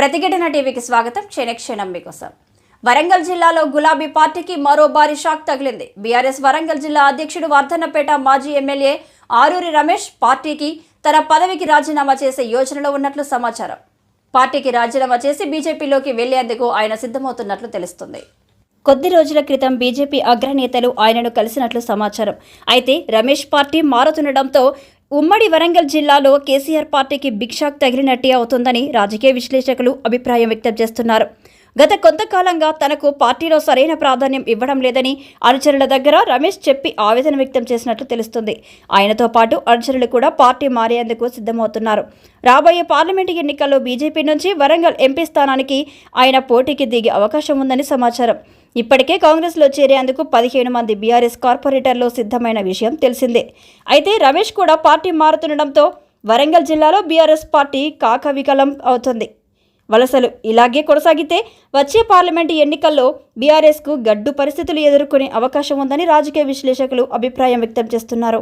ప్రతిఘటన టీవీకి స్వాగతం. క్షణక్షణం మీకోసం. వరంగల్ జిల్లాలో గులాబీ పార్టీకి మరో భారీ షాక్ తగిలింది. బీఆర్ఎస్ వరంగల్ జిల్లా అధ్యక్షుడు వర్ధన్నపేట మాజీ ఎమ్మెల్యే ఆరూరి రమేష్ పార్టీకి తన పదవికి రాజీనామా చేసే యోచనలో ఉన్నట్లు సమాచారం. పార్టీకి రాజీనామా చేసి బీజేపీలోకి వెళ్ళేందుకు ఆయన సిద్ధమవుతున్నట్లు తెలుస్తుంది. కొద్ది రోజుల క్రితం బీజేపీ అగ్రనేతలు ఆయనను కలిసినట్లు సమాచారం. అయితే రమేష్ పార్టీ మారుతుండటంతో ఉమ్మడి వరంగల్ జిల్లాలో కేసీఆర్ పార్టీకి బిక్షాక్ తగిలినట్టే అవుతుందని రాజకీయ విశ్లేషకులు అభిప్రాయం వ్యక్తం చేస్తున్నారు. గత కొంతకాలంగా తనకు పార్టీలో సరైన ప్రాధాన్యం ఇవ్వడం లేదని అనుచరుల దగ్గర రమేష్ చెప్పి ఆవేదన వ్యక్తం చేసినట్లు తెలుస్తుంది. ఆయనతో పాటు అనుచరులు కూడా పార్టీ మారేందుకు సిద్ధమవుతున్నారు. రాబోయే పార్లమెంటు ఎన్నికల్లో బీజేపీ నుంచి వరంగల్ ఎంపీ స్థానానికి ఆయన పోటీకి దిగే అవకాశం ఉందని సమాచారం. ఇప్పటికే కాంగ్రెస్లో చేరేందుకు పదిహేను మంది బీఆర్ఎస్ కార్పొరేటర్లు సిద్ధమైన విషయం తెలిసిందే. అయితే రమేష్ కూడా పార్టీ మారుతుండటంతో వరంగల్ జిల్లాలో బీఆర్ఎస్ పార్టీ కాకవికలం అవుతుంది. వలసలు ఇలాగే కొనసాగితే వచ్చే పార్లమెంటు ఎన్నికల్లో బీఆర్ఎస్కు గడ్డు పరిస్థితులు ఎదుర్కొనే అవకాశం ఉందని రాజకీయ విశ్లేషకులు అభిప్రాయం వ్యక్తం చేస్తున్నారు.